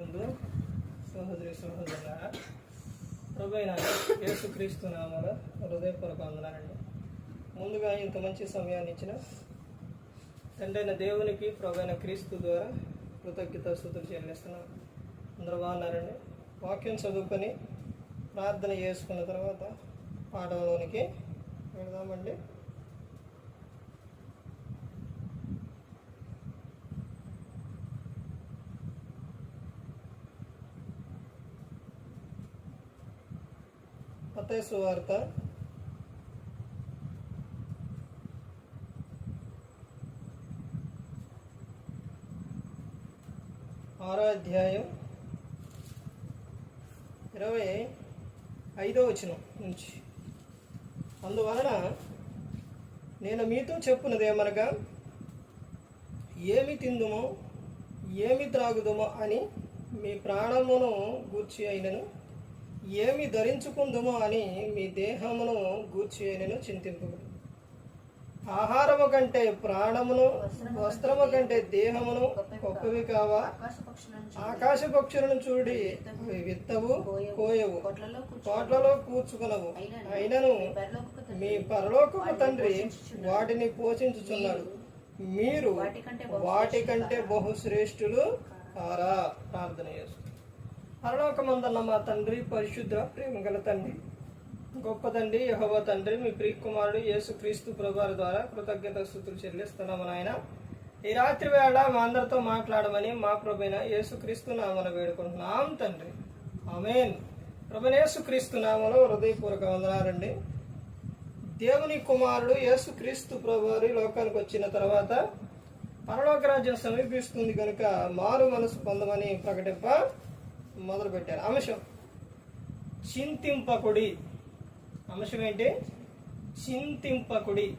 ముందు సహోదరి సహోదరుల ప్రభైన యేసుక్రీస్తు నామల హృదయపూర్వక వందనాలండి. ముందుగా ఇంత మంచి సమయాన్ని ఇచ్చిన తండ్రైన దేవునికి ప్రభైన క్రీస్తు ద్వారా కృతజ్ఞత స్థుతులు చెల్లిస్తున్నాం. అందరూ బాగున్నారండి? వాక్యం చదువుకొని ప్రార్థన చేసుకున్న తర్వాత పాఠంలోనికి వెళదామండి. మతయ వార్త ఆరో అధ్యాయం ఇరవై ఐదో వచనం నుంచి. అందువలన నేను మీతో చెప్పున్నదేమనగా ఏమి తిందుమో ఏమి త్రాగుదుమో అని మీ ప్రాణమును గూర్చి అయినను. ఏమి ధరించుకుందుమో అని మీ దేహమును గూర్చి అయినను ఆహారము కంటే ప్రాణమును వస్త్రము కంటే దేహమును గొప్పవి కావా? ఆకాశ పక్షులను చూడి అవి విత్తవు కోయవు. కోట్లలో కూర్చుకునవు. అయినను మీ పరలోకపు తండ్రి వాటిని పోషించుచున్నాడు. మీరు వాటికంటే బహుశ్రేష్ఠులు కారా? ప్రార్థన చేస్తారు పరలోకమందన్న మా తండ్రి పరిశుద్ధ ప్రేమ గల తండ్రి. గొప్ప తండ్రి యహోవ తండ్రి మీ ప్రియ కుమారుడు యేసు క్రీస్తు ప్రభువారి ద్వారా కృతజ్ఞత స్థుతులు చెల్లిస్తున్నాము నాయన. ఈ రాత్రి వేళ మా అందరితో మాట్లాడమని మా ప్రభైన యేసు క్రీస్తు నామను వేడుకుంటున్నాం తండ్రి. ఆమెన్. ప్రభుని యేసు క్రీస్తు నామలో హృదయపూర్వక వందనారండి దేవుని కుమారుడు యేసు క్రీస్తు ప్రభువారి లోకానికి వచ్చిన తర్వాత పరలోక రాజ్యం సమీపిస్తుంది కనుక మారు మనసు పొందమని ప్రకటింప మొదలుపెట్టారు. అంశం చింతింపకుడి. అంశం ఏంటి? చింతింపకుడి.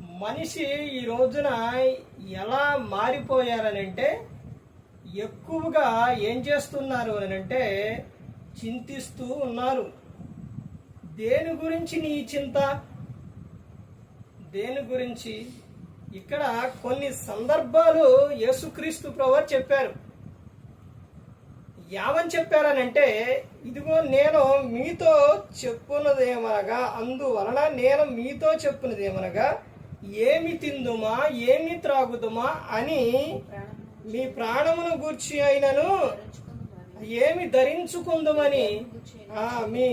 మనిషి ఈ రోజున ఎలా మారిపోయారని అంటే ఎక్కువగా ఏం చేస్తున్నారు అని అంటే చింతిస్తూ ఉన్నారు. దేని గురించి నీ చింత? దేని గురించి? ఇక్కడ కొన్ని సందర్భాలు యేసుక్రీస్తు ప్రభు చెప్పారు. యావని చెప్పారనంటే ఇదిగో నేను మీతో చెప్పున్నదేమనగా అందువలన నేను మీతో చెప్పున్నదేమనగా ఏమి తిందుమా ఏమి త్రాగుదుమా అని మీ ప్రాణమును గూర్చి అయినను ఏమి ధరించుకుందుమని ఆ, మీ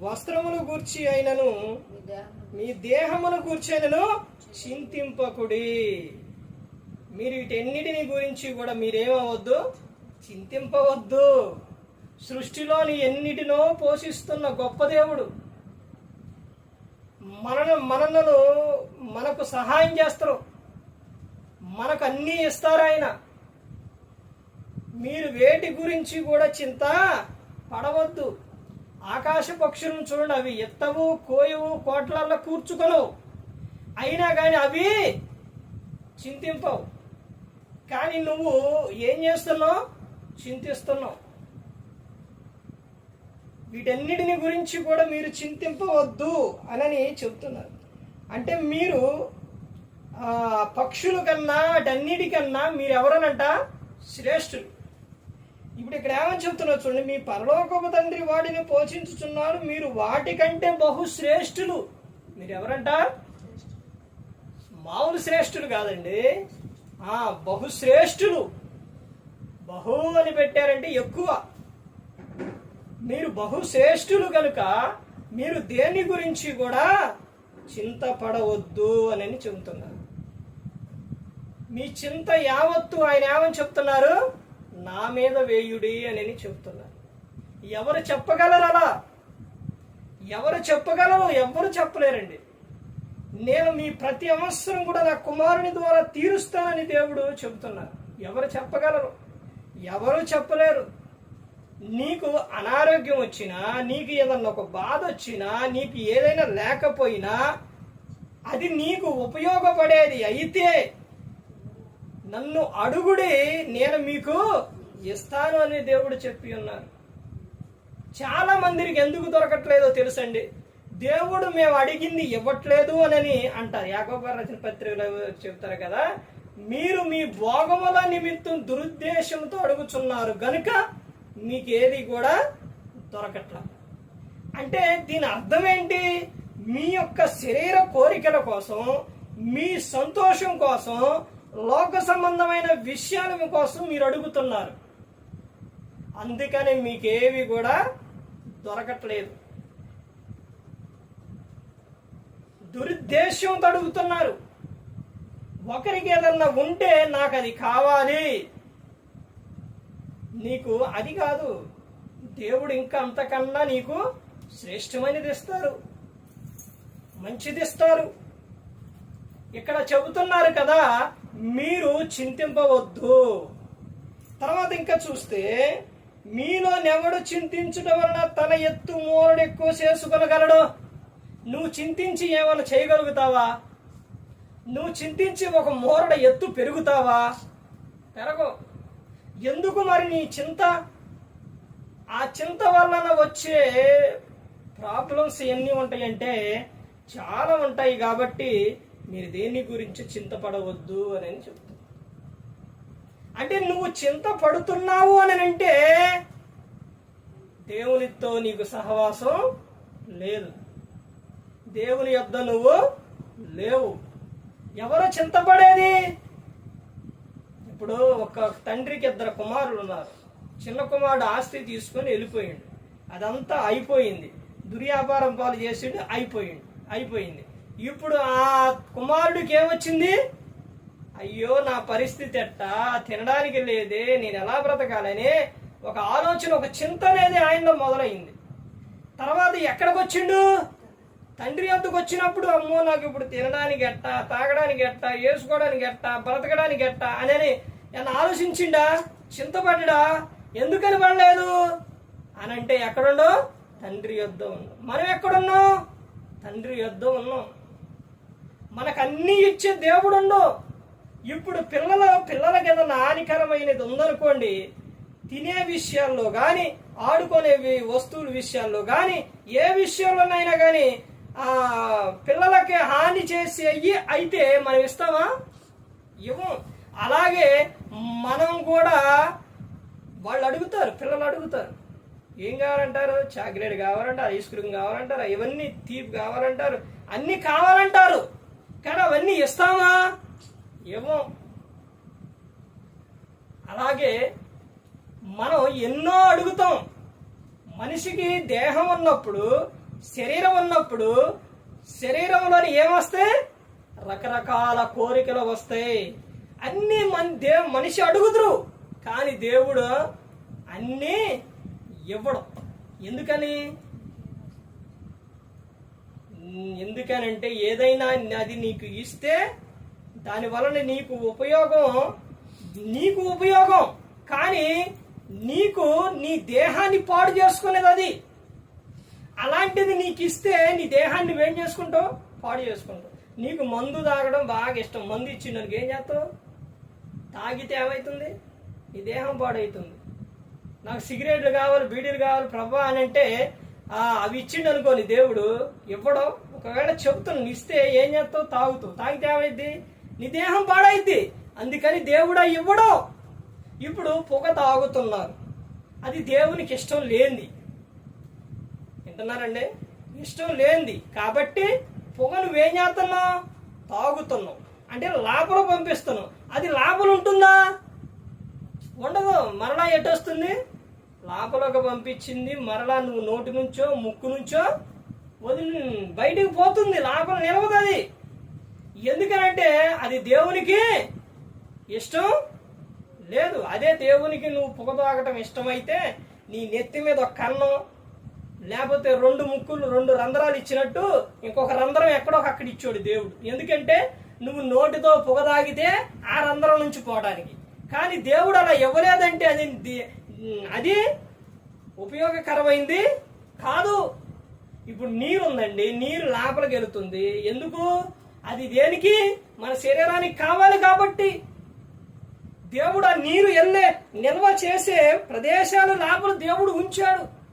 వస్త్రమును గూర్చి అయినను మీ దేహమును కూర్చొనను చింతింపకుడి. మీరు వీటన్నిటిని గురించి కూడా మీరేమవద్దు. చింతింపవద్దు. సృష్టిలోని ఎన్నిటినో పోషిస్తున్న గొప్ప దేవుడు. మనను మనలను మనకు సహాయం చేస్తారు. మనకు అన్నీ ఇస్తారు ఆయన. మీరు వేటి గురించి కూడా చింత పడవద్దు. ఆకాశ పక్షులను చూడండి అవి ఎత్తవు కోయవు కోట్లల్లో కూర్చుకొనవు. అయినా కానీ అవి చింతింపవు. కానీ నువ్వు ఏం చేస్తున్నావు? చింతిస్తున్నాం. వీటన్నిటిని గురించి కూడా మీరు చింతింపవద్దు అనని చెప్తున్నారు. అంటే మీరు పక్షుల కన్నా వాటన్నిటికన్నా మీరు ఎవరనంట శ్రేష్ఠులు. ఇప్పుడు ఇక్కడ ఏమని చెప్తున్నారు చూడండి. మీ పరలోకపు తండ్రి వాటిని పోషించుచున్నారు మీరు వాటికంటే బహుశ్రేష్ఠులు. మీరు ఎవరంట మామూలు శ్రేష్ఠులు కాదండి. బహుశ్రేష్ఠులు. బహు అని పెట్టారంటే ఎక్కువ. మీరు బహుశ్రేష్ఠులు కనుక మీరు దేని గురించి కూడా చింతపడవద్దు అని చెబుతున్నారు. మీ చింత యావత్తు ఆయన ఏమని చెప్తున్నారు? నా మీద వేయుడి అని చెబుతున్నారు. ఎవరు చెప్పగలరు అలా? ఎవరు చెప్పగలరు? ఎవరు చెప్పలేరండి. నేను మీ ప్రతి అవసరం కూడా నా కుమారుని ద్వారా తీరుస్తానని దేవుడు చెబుతున్నారు. ఎవరు చెప్పగలరు? ఎవరు చెప్పలేరు. నీకు అనారోగ్యం వచ్చినా నీకు ఏదన్నా ఒక బాధ వచ్చినా నీకు ఏదైనా లేకపోయినా అది నీకు ఉపయోగపడేది అయితే నన్ను అడుగుడి నేను మీకు ఇస్తాను అని దేవుడు చెప్పి ఉన్నారు. చాలా మందికి ఎందుకు దొరకట్లేదో తెలుసండి. దేవుడు మేము అడిగింది ఇవ్వట్లేదు అని అంటారు. యాకోబార్ రచన పత్రికలో చెప్తారు కదా మీరు మీ భోగముల నిమిత్తం దురుద్దేశంతో అడుగుచున్నారు గనుక మీకు ఏది కూడా దొరకట్ల. అంటే దీని అర్థం ఏంటి మీ యొక్క శరీర కోరికల కోసం మీ సంతోషం కోసం లోక సంబంధమైన విషయాల కోసం మీరు అడుగుతున్నారు. అందుకని మీకేవి కూడా దొరకట్లేదు. దురుద్దేశంతో అడుగుతున్నారు. ఒకరికి ఏదన్నా ఉంటే నాకు అది కావాలి. నీకు అది కాదు. దేవుడు ఇంకా అంతకన్నా నీకు శ్రేష్టమైనది ఇస్తారు. మంచిది ఇస్తారు. ఇక్కడ చెబుతున్నారు కదా మీరు చింతింపవద్దు. తర్వాత ఇంకా చూస్తే మీలో నెవడు చింతించడం వలన తన ఎత్తు మూరడు ఎక్కువ చేసుకొనగలడు? నువ్వు చింతించి ఏమైనా చేయగలుగుతావా? నువ్వు చింతించి ఒక మోరడ ఎత్తు పెరుగుతావా? పెరగవు. ఎందుకు మరి నీ చింత? ఆ చింత వలన వచ్చే ప్రాబ్లమ్స్ ఎన్ని ఉంటాయంటే చాలా ఉంటాయి కాబట్టి మీరు దేని గురించి చింతపడవద్దు అని అని చెప్తాను అంటే నువ్వు చింత పడుతున్నావు అని అంటే దేవునితో నీకు సహవాసం లేదు. దేవుని యొద్ద నువ్వు లేవు. ఎవరు చింతపడేది? ఇప్పుడు ఒక తండ్రికి ఇద్దరు కుమారులు ఉన్నారు. చిన్న కుమారుడు ఆస్తి తీసుకొని వెళ్ళిపోయిండు. అదంతా అయిపోయింది. దుర్వ్యాపారం పాలు చేసిండు అయిపోయిండు అయిపోయింది. ఇప్పుడు ఆ కుమారుడికి ఏమొచ్చింది? అయ్యో నా పరిస్థితి ఎట్టా? తినడానికి లేదే నేను ఎలా బ్రతకాలని ఒక ఆలోచన ఒక చింత అనేది ఆయనలో మొదలైంది. తర్వాత ఎక్కడికి వచ్చిండు తండ్రి వద్దకు వచ్చినప్పుడు అమ్మో నాకు ఇప్పుడు తినడానికి ఎట్టా తాగడానికి ఎట్టా వేసుకోవడానికి ఎట్టా బ్రతకడానికి ఎట్టా అని అని ఆలోచించిండా? చింతపడ్డా? ఎందుకని పడలేదు? అని అంటే ఎక్కడుండో? తండ్రి యొద్ద ఉన్నాం మనం ఎక్కడున్నాం? తండ్రి యొద్ద ఉన్నాం. మనకు ఇచ్చే దేవుడు ఇప్పుడు పిల్లల పిల్లలకి ఏదైనా హానికరమైనది ఉందనుకోండి తినే విషయాల్లో కానీ ఆడుకునే వస్తువుల విషయాల్లో కానీ ఏ విషయంలోనైనా కానీ పిల్లలకి హాని చేసి అయ్యి అయితే మనం ఇస్తామా? ఇవ్వం. అలాగే మనం కూడా వాళ్ళు అడుగుతారు పిల్లలు అడుగుతారు. ఏం కావాలంటారు? చాక్లెట్ కావాలంటారు ఐస్ క్రీమ్ కావాలంటారు ఇవన్నీ తీపి కావాలంటారు అన్నీ కావాలంటారు. కానీ అవన్నీ ఇస్తామా? ఏమో అలాగే మనం ఎన్నో అడుగుతాం. మనిషికి దేహం ఉన్నప్పుడు శరీరం ఉన్నప్పుడు శరీరంలోని ఏమొస్తే రకరకాల కోరికలు వస్తాయి. అన్ని మన దే మనిషి అడుగుదురు. కానీ దేవుడు అన్నీ ఇవ్వడం. ఎందుకని? ఎందుకనంటే ఏదైనా అది నీకు ఇస్తే దాని వలన నీకు ఉపయోగం నీకు ఉపయోగం. కానీ నీకు నీ దేహాన్ని పాడు చేసుకునేది అది. అలాంటిది నీకు ఇస్తే నీ దేహాన్ని నువ్వేం చేసుకుంటావు? పాడు చేసుకుంటావు. నీకు మందు తాగడం బాగా ఇష్టం. మందు ఇచ్చిండనుకు ఏం చేస్తావు? తాగితే ఏమవుతుంది నీ దేహం పాడవుతుంది నాకు సిగరెట్లు కావాలి బీడీలు కావాలి ప్రభా అని అంటే అవి ఇచ్చిండు అనుకోని దేవుడు ఇవ్వడం ఒకవేళ చెబుతున్నాను ఇస్తే ఏం చేస్తావు? తాగుతావు. తాగితే ఏమైద్ది? నీ దేహం పాడైద్ది. అందుకని దేవుడా ఇవ్వడం ఇప్పుడు పొగ తాగుతున్నారు. అది దేవునికి ఇష్టం లేనిది. వింటున్నారండి? ఇష్టం లేనిది. కాబట్టి పొగ నువ్వేం చేస్తున్నావు తాగుతున్నావు అంటే లోపల పంపిస్తున్నావు అది లాభలు ఉంటుందా? ఉండదు. మరలా ఎటొస్తుంది లోపలకు పంపించింది. మరలా నువ్వు నోటి నుంచో ముక్కు నుంచో వదిలి బయటికి పోతుంది. లోపల నిలవదు అది. ఎందుకనంటే అది దేవునికి ఇష్టం లేదు. అదే దేవునికి నువ్వు పొగ తాగటం ఇష్టమైతే నీ నెత్తి మీద ఒక కన్నం లేకపోతే రెండు ముక్కులు రెండు రంధ్రాలు ఇచ్చినట్టు ఇంకొక రంధ్రం ఎక్కడో అక్కడ ఇచ్చాడు దేవుడు. ఎందుకంటే నువ్వు నోటితో పొగ తాగితే ఆ రంధ్రం నుంచి పోవడానికి. కానీ దేవుడు అలా ఇవ్వలేదంటే అది అది ఉపయోగకరమైంది కాదు. ఇప్పుడు నీరు ఉందండి నీరు లోపలికి వెళుతుంది. ఎందుకు? అది దేనికి? మన శరీరానికి కావాలి కాబట్టి. దేవుడు ఆ నీరు వెళ్ళే నిల్వ చేసే ప్రదేశాలు లోపల దేవుడు ఉంచాడు.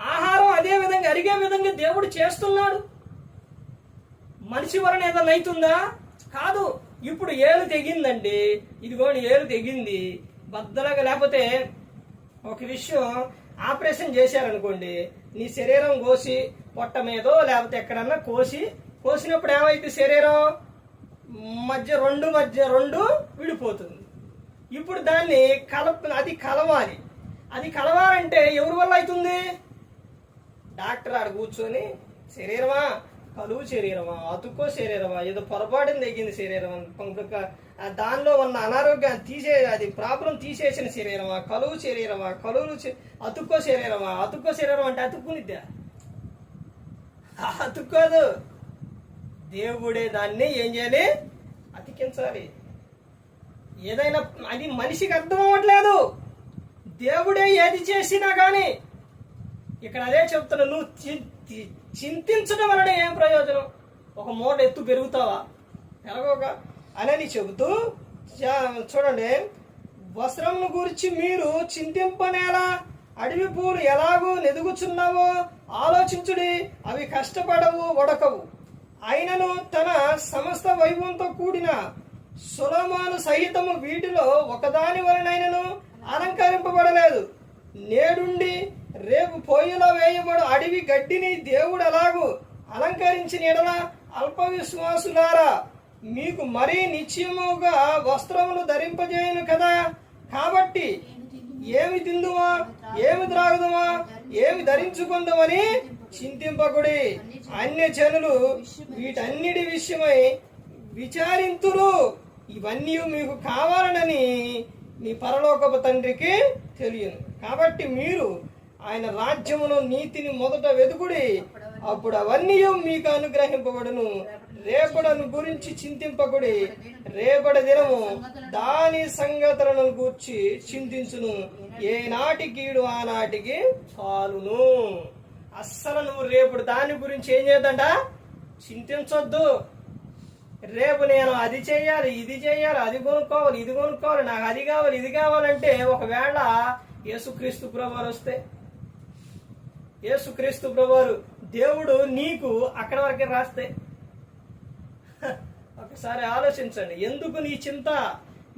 ఆహారం అదే విధంగా అరిగే విధంగా దేవుడు చేస్తున్నాడు. మనిషి వలన ఏదైనా అవుతుందా కాదు. ఇప్పుడు ఏలు తెగిందండి. ఇదిగోని ఏలు తెగింది. భద్రంగా లేకపోతే ఒక విషయం ఆపరేషన్ చేశారనుకోండి నీ శరీరం కోసి పొట్ట మీదో లేకపోతే ఎక్కడన్నా కోసి కోసినప్పుడు ఏమైంది శరీరం? మధ్య రెండు మధ్య రెండు విడిపోతుంది. ఇప్పుడు దాన్ని కలప అది కలవాలి. అది కలవాలంటే ఎవరి వల్ల అవుతుంది? డాక్టర్ ఆడ కూర్చొని శరీరమా? కలువు శరీరమా? అతుక్కో శరీరమా? ఏదో పొరపాటుని తగ్గింది శరీరం ఇంకొక దానిలో ఉన్న అనారోగ్యాన్ని తీసే అది ప్రాబ్లం తీసేసిన శరీరమా? కలువు శరీరమా? కలువు అతుక్కో శరీరమా? అతుక్కో శరీరం అంటే అతుక్కునిద్దా? అతుక్కోదు. దేవుడే దాన్ని ఏం చేయాలి? అతికించాలి. ఏదైనా అది మనిషికి అర్థం అవ్వట్లేదు. దేవుడే ఏది చేసినా కానీ ఇక్కడ అదే చెప్తున్నా నువ్వు చింతించడం వలన ఏం ప్రయోజనం? ఒక మూట ఎత్తు పెరుగుతావా? పెరగక అనేది చెబుతూ చూడండి. వస్త్రమును గురించి మీరు చింతింపనేలా అడవి పూలు ఎలాగూ నెదుగుచున్నావో ఆలోచించుడి అవి కష్టపడవు వడకవు. అయినను తన సమస్త వైభవంతో కూడిన సులమాను సహితము వీటిలో ఒకదాని వలనైనను అలంకరింపబడలేదు. నేడుండి రేపు పొయ్యిలో వేయబడు అడవి గడ్డిని దేవుడు ఎలాగూ అలంకరించిన ఎడల అల్ప విశ్వాసులారా మీకు మరీ నిశ్చయముగా వస్త్రములు ధరింపజేయను కదా? కాబట్టి ఏమి తిందుమా? ఏమి త్రాగుదమా? ఏమి ధరించుకుందామని చింతింపకుడి. అన్య జనులు వీటన్నిటి విషయమై విచారింతురు. ఇవన్నీ మీకు కావాలనని మీ పరలోకపు తండ్రికి తెలియను. కాబట్టి మీరు ఆయన రాజ్యమును నీతిని మొదట వెతుకుడి అప్పుడు అవన్నీ మీకు అనుగ్రహింపబడును. రేపడను గురించి చింతింపకుడి. రేపటి దినము దాని సంగతులను గూర్చి చింతించును. ఏ నాటికీడు ఆనాటికి చాలును అస్సలు నువ్వు రేపు దాని గురించి ఏం చేద్దంట చింతించొద్దు. రేపు నేను అది చేయాలి ఇది చేయాలి అది కొనుక్కోవాలి ఇది కొనుక్కోవాలి నాకు అది కావాలి ఇది కావాలంటే ఒకవేళ యేసుక్రీస్తు ప్రభువారు వస్తే యేసుక్రీస్తు ప్రభువారు దేవుడు నీకు అక్కడ వరకే రాస్తే. ఒకసారి ఆలోచించండి. ఎందుకు నీ చింత?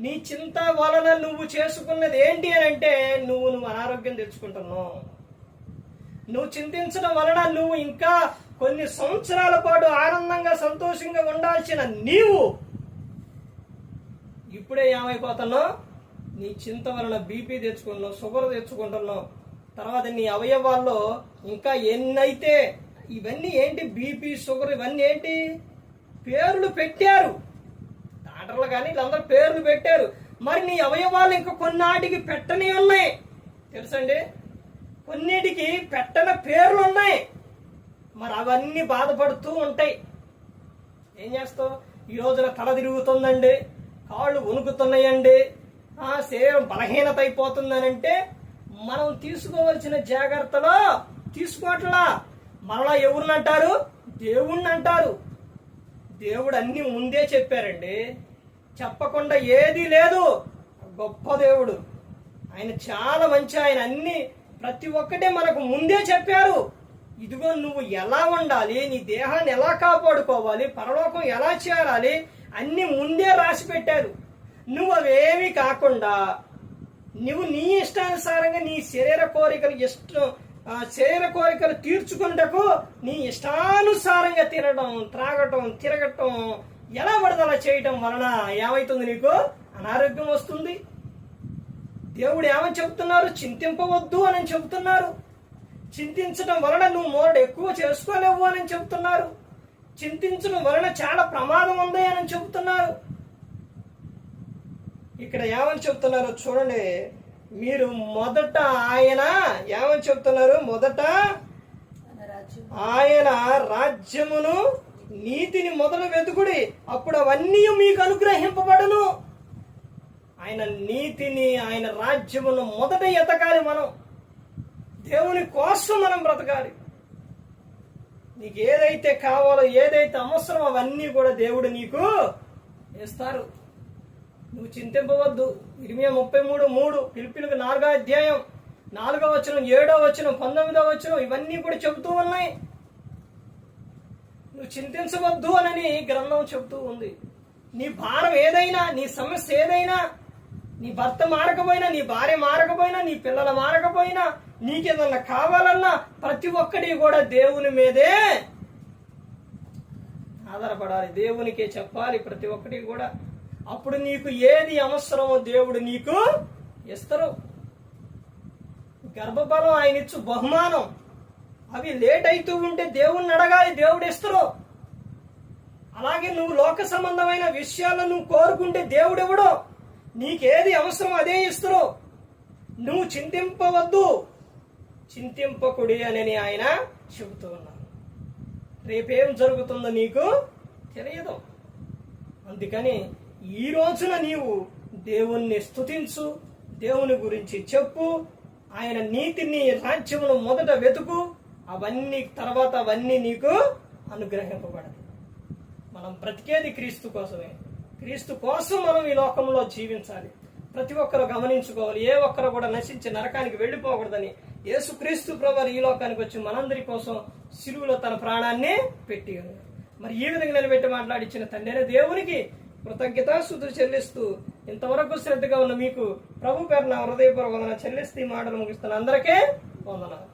నీ చింత వలన నువ్వు చేసుకున్నది ఏంటి అని అంటే నువ్వు నువ్వు అనారోగ్యం తెచ్చుకుంటున్నావు. నువ్వు చింతించడం వలన నువ్వు ఇంకా కొన్ని సంవత్సరాల పాటు ఆనందంగా సంతోషంగా ఉండాల్సిన నీవు ఇప్పుడే ఏమైపోతున్నావు? నీ చింత వలన బీపీ తెచ్చుకుంటున్నావు షుగర్ తెచ్చుకుంటున్నావు. తర్వాత నీ అవయవాల్లో ఇంకా ఎన్నైతే ఇవన్నీ ఏంటి? బీపీ షుగర్ ఇవన్నీ ఏంటి? పేర్లు పెట్టారు. డాక్టర్లు కానీ వీళ్ళందరూ పేర్లు పెట్టారు. మరి నీ అవయవాలు ఇంకా కొన్నాటికి పెట్టని ఉన్నాయి. తెలుసండి? కొన్నిటికి పెట్టన పేర్లు ఉన్నాయి. మరి అవన్నీ బాధపడుతూ ఉంటాయి. ఏం చేస్తావు? ఈ రోజున తల తిరుగుతుందండి. కాళ్ళు వణుకుతున్నాయండి. శరీరం బలహీనత అయిపోతుందనంటే మనం తీసుకోవలసిన జాగ్రత్తలో తీసుకోవట్లా. మరలా ఎవరిని అంటారు? దేవుణ్ణి అంటారు. దేవుడు అన్ని ముందే చెప్పారండి. చెప్పకుండా ఏది లేదు. గొప్ప దేవుడు. ఆయన చాలా మంచి ఆయన. అన్ని ప్రతి ఒక్కటే మనకు ముందే చెప్పారు. ఇదిగో నువ్వు ఎలా ఉండాలి? నీ దేహాన్ని ఎలా కాపాడుకోవాలి? పరలోకం ఎలా చేరాలి? అన్ని ముందే రాసి పెట్టారు. నువ్వు అవేమీ కాకుండా నువ్వు నీ ఇష్టానుసారంగా నీ శరీర కోరికలు ఇష్టం శరీర కోరికలు తీర్చుకున్నటకు నీ ఇష్టానుసారంగా తినడం త్రాగటం తిరగటం ఎలా పడదలా చేయటం వలన ఏమైతుంది నీకు? అనారోగ్యం వస్తుంది. దేవుడు ఏమని చెప్తున్నారు చింతింపవద్దు అని చెబుతున్నారు. చింతించడం వలన నువ్వు మోరడు ఎక్కువ చేసుకోలేవు అని చెబుతున్నారు. చింతించడం వలన చాలా ప్రమాదం ఉంది అని చెబుతున్నారు. ఇక్కడ ఏమని చెప్తున్నారో చూడండి. మీరు మొదట ఆయన ఏమని చెప్తున్నారు? మొదట ఆయన రాజ్యమును నీతిని మొదలు వెతుకుడి. అప్పుడు అవన్నీ మీకు అనుగ్రహింపబడను. ఆయన నీతిని ఆయన రాజ్యమును మొదట ఎతకాలి మనం. దేవుని కోసం మనం బ్రతకాలి. నీకు ఏదైతే కావాలో ఏదైతే అవసరం అవన్నీ కూడా దేవుడు నీకు ఇస్తారు. నువ్వు చింతింపవద్దు. ఇరిమియా ముప్పై మూడు మూడు పిలిపిలకు నాలుగో అధ్యాయం నాలుగో వచనం ఏడో వచనం పంతొమ్మిదో వచనం ఇవన్నీ కూడా చెబుతూ ఉన్నాయి. నువ్వు చింతించవద్దు అనని గ్రంథం చెబుతూ ఉంది. నీ భారం ఏదైనా నీ సమస్య ఏదైనా నీ భర్త మారకపోయినా నీ భార్య మారకపోయినా నీ పిల్లలు మారకపోయినా నీకేదన్నా కావాలన్నా ప్రతి ఒక్కటి కూడా దేవుని మీదే ఆధారపడాలి. దేవునికే చెప్పాలి ప్రతి ఒక్కటి కూడా. అప్పుడు నీకు ఏది అవసరమో దేవుడు నీకు ఇస్తారు. గర్భఫలం ఆయన ఇచ్చు బహుమానం. అవి లేట్ అవుతూ ఉంటే దేవుణ్ణి అడగాలి దేవుడు ఇస్తారు. అలాగే నువ్వు లోక సంబంధమైన విషయాలను నువ్వు కోరుకుంటే దేవుడు ఇవ్వడు నీకేది అవసరం అదే ఇస్తారు. నువ్వు చింతింపవద్దు. చింతింపకుడి అని ఆయన చెబుతూ ఉన్నాను. రేపేం జరుగుతుందో నీకు తెలియదు. అందుకని ఈ రోజున నీవు దేవుణ్ణి స్తుతించు దేవుని గురించి చెప్పు ఆయన నీతిని రాజ్యమును మొదట వెతుకు అవన్నీ తర్వాత అవన్నీ నీకు అనుగ్రహింపబడదు. మనం బ్రతికేది క్రీస్తు కోసమే. క్రీస్తు కోసం మనం ఈ లోకంలో జీవించాలి. ప్రతి ఒక్కరు గమనించుకోవాలి. ఏ ఒక్కరు కూడా నశించి నరకానికి వెళ్ళిపోకూడదని యేసు క్రీస్తు ప్రభు ఈ లోకానికి వచ్చి మనందరి కోసం సిలువులో తన ప్రాణాన్ని పెట్టి మరి ఈ విధంగా నిలబెట్టి మాట్లాడిచ్చిన తండ్రి దేవునికి కృతజ్ఞతాస్తుతులు చెల్లిస్తూ ఇంతవరకు శ్రద్ధగా ఉన్న మీకు ప్రభు పేరున నా హృదయపూర్వక వందన చెల్లిస్తూ ఈ మాటలు ముగిస్తున్న అందరికీ వందనాలు.